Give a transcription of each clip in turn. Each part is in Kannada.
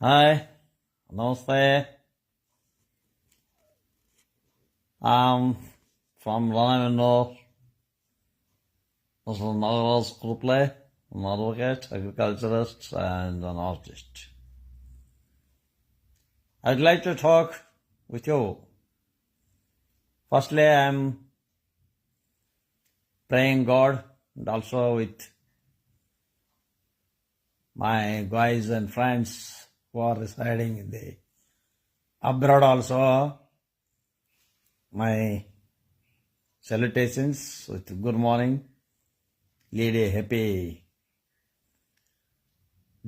Hi, Namaste. I'm from Ranavindor. This is Nagaraj Kruple, an advocate, agriculturist, and an artist. I'd like to talk with you. Firstly, I'm praying God and also with my guys and friends who are residing in the abroad also. My salutations with good morning. Lead a happy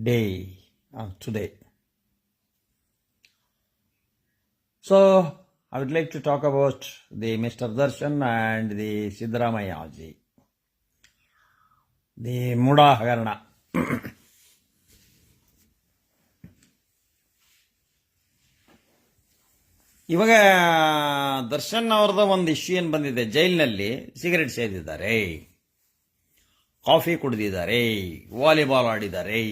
day uh, today. So, I would like to talk about the Mr. Darshan and the Siddaramaya ji. The Muda Hagarna. ಇವಾಗ ದರ್ಶನ್ ಅವ್ರದ ಒಂದು ಇಶ್ಯೂ ಏನು ಬಂದಿದೆ? ಜೈಲಿನಲ್ಲಿ ಸಿಗರೆಟ್ ಸೇದಿದ್ದಾರೆ. ಕಾಫಿ ಕುಡಿದಿದ್ದಾರೆ. ವಾಲಿಬಾಲ್ ಆಡಿದ್ದಾರೆ.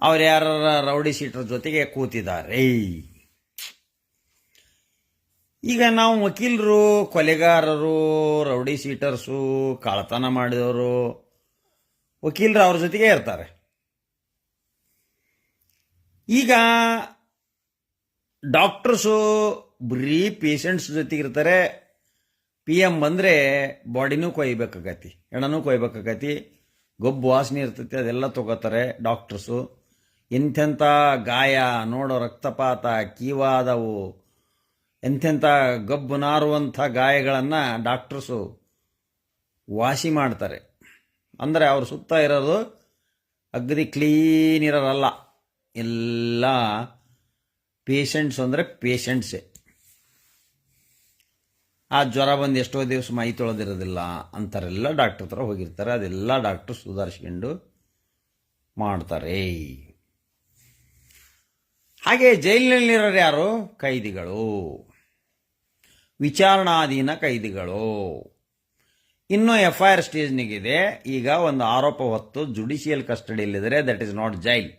ಅವ್ರು ಯಾರ ರೌಡಿ ಸೀಟರ್ ಜೊತೆಗೆ ಕೂತಿದ್ದಾರೆ. ಈಗ ನಾವು ವಕೀಲರು, ಕೊಲೆಗಾರರು, ರೌಡಿ ಸೀಟರ್ಸು ಕಳ್ಳತನ ಮಾಡಿದವರು ವಕೀಲರು ಅವ್ರ ಜೊತೆಗೆ ಇರ್ತಾರೆ. ಈಗ ಡಾಕ್ಟರ್ಸು ಬರೀ ಪೇಷಂಟ್ಸ್ ಜೊತೆಗೆ ಇರ್ತಾರೆ. ಪಿ ಎಂ ಬಂದರೆ ಬಾಡಿನೂ ಕೊಯ್ಬೇಕಾಗತಿ, ಹೆಣನೂ ಕೊಯ್ಬೇಕಾಗತಿ, ಗೊಬ್ಬು ವಾಸನೆ ಇರ್ತೈತಿ, ಅದೆಲ್ಲ ತೊಗೋತಾರೆ ಡಾಕ್ಟರ್ಸು ಎಂಥೆಂಥ ಗಾಯ, ನೋಡೋ ರಕ್ತಪಾತ ಕೀವಾದವು ಎಂಥೆಂಥ ಗಬ್ಬು ನಾರುವಂಥ ಗಾಯಗಳನ್ನು ಡಾಕ್ಟರ್ಸು ವಾಸಿ ಮಾಡ್ತಾರೆ. ಅಂದರೆ ಅವ್ರ ಸುತ್ತ ಇರೋದು ಅಗ್ದಿ ಕ್ಲೀನ್ ಇರೋರಲ್ಲ. ಎಲ್ಲ ಪೇಷಂಟ್ಸ್ ಅಂದರೆ ಪೇಷಂಟ್ಸೇ ಆ ಜ್ವರ ಬಂದು ಎಷ್ಟೋ ದಿವಸ ಮೈ ತೊಳೆದಿರೋದಿಲ್ಲ ಅಂತಾರೆಲ್ಲ ಡಾಕ್ಟ್ರ್ ಹತ್ರ ಹೋಗಿರ್ತಾರೆ. ಅದೆಲ್ಲ ಡಾಕ್ಟ್ರು ಸುಧಾರಿಸ್ಕೊಂಡು ಮಾಡ್ತಾರೆ. ಹಾಗೆ ಜೈಲಿನಲ್ಲಿರೋರು ಯಾರು? ಕೈದಿಗಳು. ವಿಚಾರಣಾಧೀನ ಕೈದಿಗಳು. ಇನ್ನೂ ಎಫ್ ಐ ಆರ್ ಸ್ಟೇಜ್ನಿಗಿದೆ. ಈಗ ಒಂದು ಆರೋಪ ಹೊತ್ತು ಜುಡಿಷಿಯಲ್ ಕಸ್ಟಡಿಯಲ್ಲಿದ್ದರೆ. ದಟ್ ಇಸ್ ನಾಟ್ ಜೈಲ್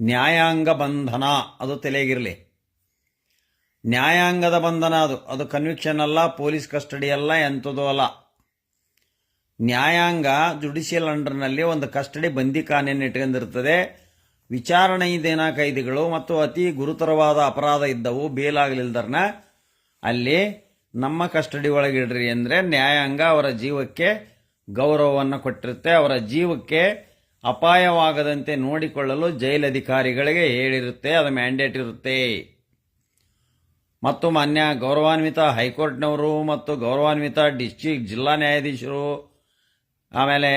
ನ್ಯಾಯಾಂಗ ಬಂಧನ, ಅದು ತಲೆಗಿರಲಿ. ನ್ಯಾಯಾಂಗದ ಬಂಧನ ಅದು. ಅದು ಕನ್ವಿಕ್ಷನ್ ಅಲ್ಲ ಪೊಲೀಸ್ ಕಸ್ಟಡಿ ಅಲ್ಲ ಎಂಥದ್ದು ಅಲ್ಲ. ನ್ಯಾಯಾಂಗ ಜುಡಿಷಿಯಲ್ ಅಂಡರ್ನಲ್ಲಿ ಒಂದು ಕಸ್ಟಡಿ ಬಂದಿಖಾನೆಯನ್ನು ಇಟ್ಕೊಂಡಿರ್ತದೆ. ವಿಚಾರಣೆ ಇದೇನಾ ಕೈದಿಗಳು ಮತ್ತು ಅತಿ ಗುರುತರವಾದ ಅಪರಾಧ ಇದ್ದವು, ಬೇಲಾಗಲಿಲ್ದರ್ನ. ಅಲ್ಲಿ ನಮ್ಮ ಕಸ್ಟಡಿ ಒಳಗಿಡ್ರಿ ಅಂದರೆ ನ್ಯಾಯಾಂಗ ಅವರ ಜೀವಕ್ಕೆ ಗೌರವವನ್ನು ಕೊಟ್ಟಿರುತ್ತೆ. ಅವರ ಜೀವಕ್ಕೆ ಅಪಾಯವಾಗದಂತೆ ನೋಡಿಕೊಳ್ಳಲು ಜೈಲ್ ಅಧಿಕಾರಿಗಳಿಗೆ ಹೇಳಿರುತ್ತೆ, ಅದು ಮ್ಯಾಂಡೇಟ್ ಇರುತ್ತೆ. ಮತ್ತು ಮಾನ್ಯ ಗೌರವಾನ್ವಿತ ಹೈಕೋರ್ಟ್ನವರು ಮತ್ತು ಗೌರವಾನ್ವಿತ ಡಿಸ್ಟ್ರಿಕ್ಟ್ ಜಿಲ್ಲಾ ನ್ಯಾಯಾಧೀಶರು, ಆಮೇಲೆ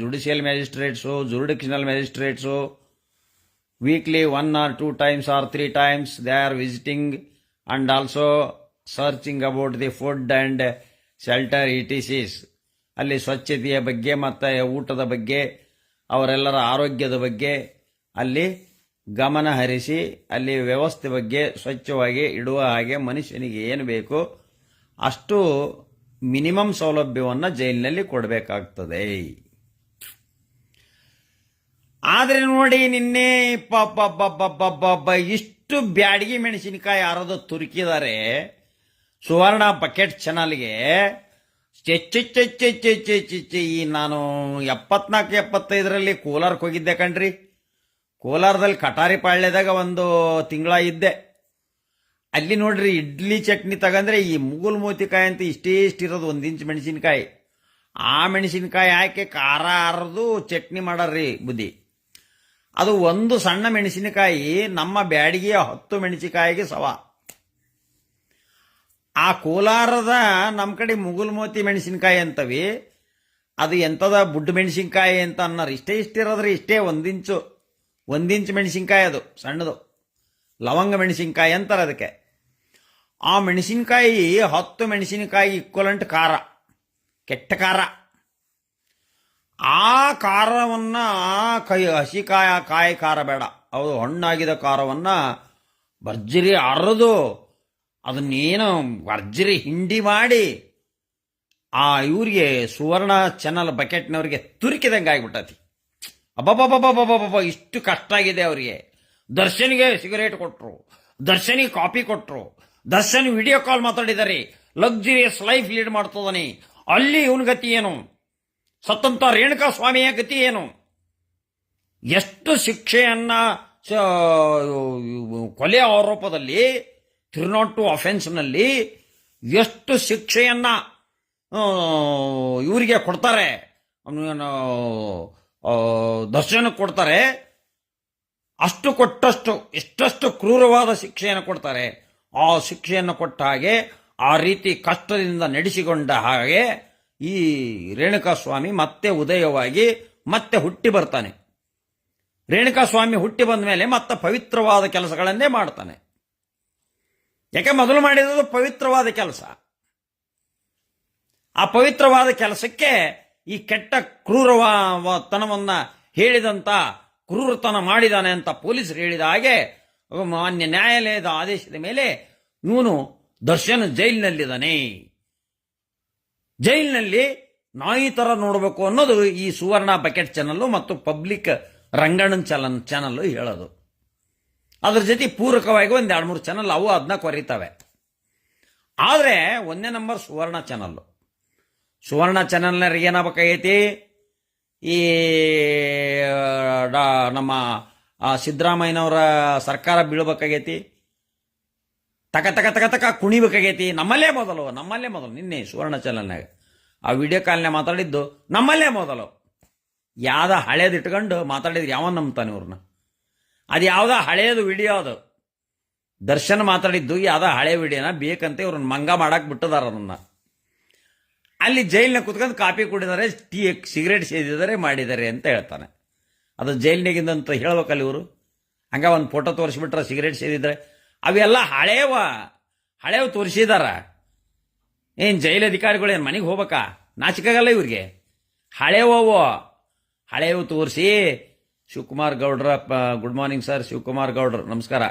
judicial magistrates, jurisdictional magistrates, weekly one or two times or three times they are visiting and also searching about the food and shelter ಇಟಿಸಿಸ್ ಅಲ್ಲಿ ಸ್ವಚ್ಛತೆಯ ಬಗ್ಗೆ ಮತ್ತು ಊಟದ ಬಗ್ಗೆ ಅವರೆಲ್ಲರ ಆರೋಗ್ಯದ ಬಗ್ಗೆ ಅಲ್ಲಿ ಗಮನ ಹರಿಸಿ, ಅಲ್ಲಿ ವ್ಯವಸ್ಥೆ ಬಗ್ಗೆ ಸ್ವಚ್ಛವಾಗಿ ಇಡುವ ಹಾಗೆ ಮನುಷ್ಯನಿಗೆ ಏನು ಬೇಕು, ಅಷ್ಟು ಮಿನಿಮಮ್ ಸೌಲಭ್ಯವನ್ನು ಜೈಲಿನಲ್ಲಿ ಕೊಡಬೇಕಾಗ್ತದೆ. ಆದರೆ ನೋಡಿ ನಿನ್ನೆ ಪಬ್ಬ ಇಷ್ಟು ಬ್ಯಾಡಗಿ ಮೆಣಸಿನಕಾಯಿ ಯಾರದು ತುರುಕಿದ್ದಾರೆ ಸುವರ್ಣ ಬಕೆಟ್ ಚಾನಲ್ಗೆ ಚೆಚ್ಚಿ ಈ ನಾನು ಎಪ್ಪತ್ನಾಲ್ಕು, ಎಪ್ಪತ್ತೈದರಲ್ಲಿ ಕೋಲಾರಕ್ಕೆ ಹೋಗಿದ್ದೆ ಕಣ್ರಿ. ಕೋಲಾರದಲ್ಲಿ ಕಟಾರಿ ಪಾಳ್ಯದಾಗ ಒಂದು ತಿಂಗಳ ಇದ್ದೆ. ಅಲ್ಲಿ ನೋಡ್ರಿ ಇಡ್ಲಿ ಚಟ್ನಿ ತಗಂದ್ರೆ ಈ ಮುಗುಲ್ ಮೋತಿಕಾಯಿ ಅಂತ ಇಷ್ಟೇ ಇರೋದು ಒಂದು ಇಂಚ್ ಮೆಣಸಿನಕಾಯಿ. ಆ ಮೆಣಸಿನಕಾಯಿ ಹಾಕಿ ಖಾರ ಅರದು ಚಟ್ನಿ ಮಾಡಾರ್ರಿ ಬುದ್ಧಿ. ಅದು ಒಂದು ಸಣ್ಣ ಮೆಣಸಿನಕಾಯಿ, ನಮ್ಮ ಬ್ಯಾಡಿಗೆಯ ಹತ್ತು ಮೆಣಸಿನಕಾಯಿಗೆ ಸವ ಆ ಕೋಲಾರದ ನಮ್ಮ ಕಡೆ ಮುಗುಲ್ ಮೋತಿ ಮೆಣಸಿನಕಾಯಿ ಅಂತವಿ. ಅದು ಎಂಥದ ಬುಡ್ಡು ಮೆಣಸಿನಕಾಯಿ ಅಂತ ಅನ್ನೋರು ಇಷ್ಟೇ ಇಷ್ಟಿರೋದ್ರೆ, ಇಷ್ಟೇ ಒಂದಿಂಚು. ಒಂದಿಂಚು ಮೆಣಸಿನಕಾಯಿ ಅದು, ಸಣ್ಣದು. ಲವಂಗ ಮೆಣಸಿನಕಾಯಿ ಅಂತಾರೆ ಅದಕ್ಕೆ. ಆ ಮೆಣಸಿನಕಾಯಿ ಹತ್ತು ಮೆಣಸಿನಕಾಯಿ ಇಕ್ವಲೆಂಟ್ ಖಾರ, ಕೆಟ್ಟ ಖಾರ. ಆ ಖಾರವನ್ನು ಕೈ, ಹಸಿ ಕಾಯ ಕಾಯಿ ಖಾರ ಬೇಡ. ಅದು ಹಣ್ಣಾಗಿದ ಖಾರವನ್ನು ಭರ್ಜರಿ ಅರದು ಅದನ್ನೇನು ವರ್ಜರಿ ಹಿಂಡಿ ಮಾಡಿ ಆ ಇವ್ರಿಗೆ ಸುವರ್ಣ ಚಾನಲ್ ಬಕೆಟ್ನವ್ರಿಗೆ ತುರುಕಿದಂಗೆ ಆಗಿಬಿಟ್ಟತಿ. ಅಬ್ಬಬ್ಬಬ್ಬಬ್ಬಬ್ಬಬ್ಬ ಇಷ್ಟು ಕಷ್ಟ ಆಗಿದೆ ಅವರಿಗೆ. ದರ್ಶನಿಗೆ ಸಿಗರೇಟ್ ಕೊಟ್ಟರು ದರ್ಶನಿಗೆ ಕಾಪಿ ಕೊಟ್ಟರು ದರ್ಶನ್ ವಿಡಿಯೋ ಕಾಲ್ ಮಾತಾಡಿದ್ದಾರೆ ಲಕ್ಸುರಿಯಸ್ ಲೈಫ್ ಲೀಡ್ ಮಾಡ್ತದಾನೆ. ಅಲ್ಲಿ ಇವನ ಗತಿ ಏನು? ಸತ್ತಂತ ರೇಣುಕಾ ಸ್ವಾಮಿಯ ಗತಿ ಏನು? ಎಷ್ಟು ಶಿಕ್ಷೆಯನ್ನ ಕೊಲೆ ಆರೋಪದಲ್ಲಿ ತ್ರೀ ನಾಟ್ ಟು ಅಫೆನ್ಸ್ನಲ್ಲಿ ಎಷ್ಟು ಶಿಕ್ಷೆಯನ್ನು ಇವರಿಗೆ ಕೊಡ್ತಾರೆ ದರ್ಶನಕ್ಕೆ ಕೊಡ್ತಾರೆ, ಅಷ್ಟು ಕೊಟ್ಟಷ್ಟು, ಎಷ್ಟಷ್ಟು ಕ್ರೂರವಾದ ಶಿಕ್ಷೆಯನ್ನು ಕೊಡ್ತಾರೆ, ಆ ಶಿಕ್ಷೆಯನ್ನು ಕೊಟ್ಟ ಹಾಗೆ, ಆ ರೀತಿ ಕಷ್ಟದಿಂದ ನಡೆಸಿಕೊಂಡ ಹಾಗೆ, ಈ ರೇಣುಕಾಸ್ವಾಮಿ ಮತ್ತೆ ಉದಯವಾಗಿ ಮತ್ತೆ ಹುಟ್ಟಿ ಬರ್ತಾನೆ. ರೇಣುಕಾಸ್ವಾಮಿ ಹುಟ್ಟಿ ಬಂದ ಮೇಲೆ ಮತ್ತೆ ಪವಿತ್ರವಾದ ಕೆಲಸಗಳನ್ನೇ ಮಾಡ್ತಾನೆ. ಯಾಕೆ ಮೊದಲು ಮಾಡಿರೋದು ಪವಿತ್ರವಾದ ಕೆಲಸ? ಆ ಪವಿತ್ರವಾದ ಕೆಲಸಕ್ಕೆ ಈ ಕೆಟ್ಟ ಕ್ರೂರತನವನ್ನ ಹೇಳಿದಂತ, ಕ್ರೂರತನ ಮಾಡಿದಾನೆ ಅಂತ ಪೊಲೀಸರು ಹೇಳಿದ ಹಾಗೆ ಮಾನ್ಯ ನ್ಯಾಯಾಲಯದ ಆದೇಶದ ಮೇಲೆ ಇವನು ದರ್ಶನ್ ಜೈಲಿನಲ್ಲಿದ್ದಾನೆ. ಜೈಲಿನಲ್ಲಿ ನಾಯಿ ತರ ನೋಡಬೇಕು ಅನ್ನೋದು ಈ ಸುವರ್ಣ ಬಕೆಟ್ ಚಾನಲ್ ಮತ್ತು ಪಬ್ಲಿಕ್ ರಂಗಣ ಚಲನ್ ಚಾನಲ್ ಹೇಳೋದು. ಅದ್ರ ಜೊತೆ ಪೂರಕವಾಗಿ ಒಂದು ಎರಡು ಮೂರು ಚಾನಲ್ ಅವು ಅದನ್ನ ಕೊರಿತವೆ. ಆದರೆ ಒಂದನೇ ನಂಬರ್ ಸುವರ್ಣ ಚಾನಲ್ಲು ಸುವರ್ಣ ಚಾನಲ್ನವ್ರಿಗೆ ಏನಾಗಬೇಕಾಗೈತಿ? ಈ ನಮ್ಮ ಸಿದ್ದರಾಮಯ್ಯನವರ ಸರ್ಕಾರ ಬೀಳ್ಬೇಕಾಗೈತಿ. ತಕ ತಕ ತಕ ತಕ ಕುಣಿಬೇಕಾಗೈತಿ. ನಮ್ಮಲ್ಲೇ ಮೊದಲು ನಮ್ಮಲ್ಲೇ ಮೊದಲು, ನಿನ್ನೆ ಸುವರ್ಣ ಚಾನಲ್ನಾಗ ಆ ವಿಡಿಯೋ ಕಾಲ್ನೇ ಮಾತಾಡಿದ್ದು ನಮ್ಮಲ್ಲೇ ಮೊದಲು. ಯಾವ್ದ ಹಳೇದಿಟ್ಕೊಂಡು ಮಾತಾಡಿದ್ರೆ ಯಾವ ನಂಬ್ತಾನೆ ಇವ್ರನ್ನ? ಅದು ಯಾವುದೋ ಹಳೆಯದು ವಿಡಿಯೋ ಅದು. ದರ್ಶನ್ ಮಾತಾಡಿದ್ದು ಯಾವುದೋ ಹಳೆ ವಿಡಿಯೋನ? ಬೇಕಂತ ಇವ್ರನ್ನ ಮಂಗ ಮಾಡಕ್ ಬಿಟ್ಟದಾರ ಅದನ್ನು. ಅಲ್ಲಿ ಜೈಲಿನ ಕುತ್ಕೊಂಡು ಕಾಪಿ ಕುಡಿದಾರೆ, ಟೀ, ಸಿಗರೇಟ್ ಸೇದಿದ್ದಾರೆ ಮಾಡಿದ್ದಾರೆ ಅಂತ ಹೇಳ್ತಾನೆ. ಅದು ಜೈಲಿನಿಗಿಂದಂತ ಹೇಳ್ಬೇಕಲ್ಲ ಇವರು? ಹಂಗ ಒಂದು ಫೋಟೋ ತೋರಿಸ್ಬಿಟ್ರೆ ಸಿಗರೇಟ್ ಸೇದಿದ್ರೆ. ಅವೆಲ್ಲ ಹಳೇವ, ಹಳೇವು ತೋರಿಸಿದಾರ. ಏನ್ ಜೈಲು ಅಧಿಕಾರಿಗಳು ಏನು ಮನೆಗೆ ಹೋಗ್ಬೇಕಾ? ನಾಚಿಕಾಗಲ್ಲ ಇವ್ರಿಗೆ. ಹಳೇವವು. ಹಳೇವು ತೋರಿಸಿ ಶಿವಕುಮಾರ್ ಗೌಡ್ರ ಗುಡ್ ಮಾರ್ನಿಂಗ್ ಸರ್. ಶಿವಕುಮಾರ್ ಗೌಡ್ರ, ನಮಸ್ಕಾರ.